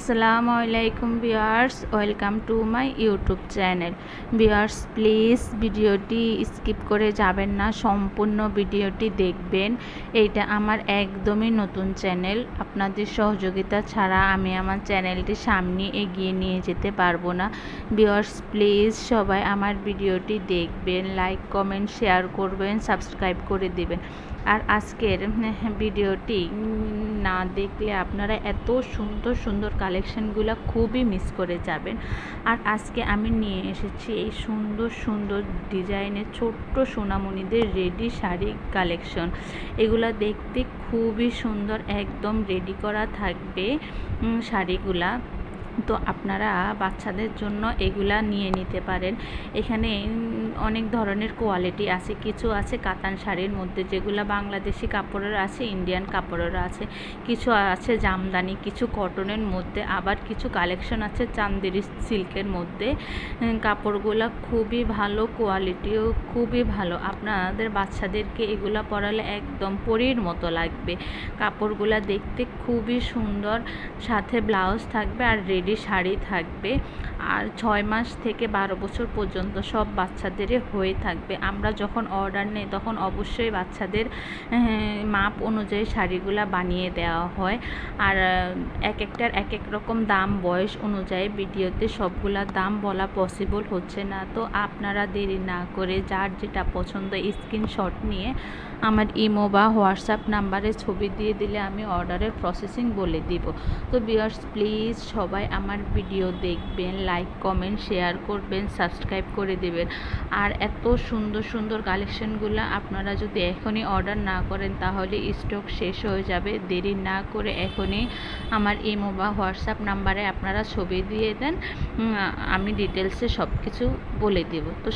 আসসালামু আলাইকুম viewers, welcome to my YouTube channel. Viewers, please ভিডিওটি স্কিপ করে যাবেন না, সম্পূর্ণ ভিডিওটি দেখবেন। এইটা আমার একদমই নতুন চ্যানেল। আপনাদের সহযোগিতা ছাড়া আমি আমার চ্যানেলটি সামনে এগিয়ে নিয়ে যেতে পারব না। ভিউয়ার্স, প্লিজ সবাই আমার ভিডিওটি দেখবেন, লাইক, কমেন্ট, শেয়ার করবেন, সাবস্ক্রাইব করে দেবেন। আর আজকের ভিডিওটি না দেখলে আপনারা এত সুন্দর সুন্দর কালেকশানগুলো খুবই মিস করে যাবেন। আর আজকে আমি নিয়ে এসেছি এই সুন্দর সুন্দর ডিজাইনের ছোট্ট সোনামণিদের রেডি শাড়ি কালেকশন। এগুলো দেখতে খুবই সুন্দর, একদম রেডি করা থাকবে শাড়িগুলা। তো আপনারা বাচ্চাদের জন্য এগুলা নিয়ে নিতে পারেন। এখানে অনেক ধরনের কোয়ালিটি আছে, কিছু আছে কাতান শাড়ির মধ্যে, যেগুলো বাংলাদেশি কাপড়ের আছে, ইন্ডিয়ান কাপড়ের আছে। কিছু আছে জামদানি, কিছু কটনের মধ্যে, আবার কিছু কালেকশন আছে চান্দেরি সিল্কের মধ্যে। কাপড়গুলো খুবই ভালো কোয়ালিটিও খুবই ভালো। আপনাদের বাচ্চাদেরকে এগুলো পরালে একদম পরীর মতো লাগবে। কাপড়গুলো দেখতে খুবই সুন্দর, সাথে ব্লাউজ থাকবে আর রেডি শাড়ি থাকবে আর ছয় মাস থেকে বারো বছর পর্যন্ত সব বাচ্চাদেরই হয়ে থাকবে। আমরা যখন অর্ডার নেই, তখন অবশ্যই বাচ্চাদের মাপ অনুযায়ী শাড়িগুলো বানিয়ে দেওয়া হয়। আর এক একটার এক এক রকম দাম, বয়স অনুযায়ী ভিডিওতে সবগুলা দাম বলা পসিবল হচ্ছে না। তো আপনারা দেরি না করে যার যেটা পছন্দ স্ক্রিনশট নিয়ে আমার ইমো বা হোয়াটসঅ্যাপ নাম্বারে ছবি দিয়ে দিলে আমি অর্ডারের প্রসেসিং বলে দিব। তো বিয়ার্স প্লিজ সবাই আমার ভিডিও দেখবেন লাইক কমেন্ট শেয়ার করবেন সাবস্ক্রাইব করে দেবেন। আর এত সুন্দর সুন্দর কালেকশনগুলো আপনারা যদি এখনই অর্ডার না করেন, তাহলে স্টক শেষ হয়ে যাবে। দেরি না করে এখনই আমার ইমো বা হোয়াটসঅ্যাপ নাম্বারে আপনারা ছবি দিয়ে দেন। আমি ডিটেলসে সব কিছু বলে দেব। তো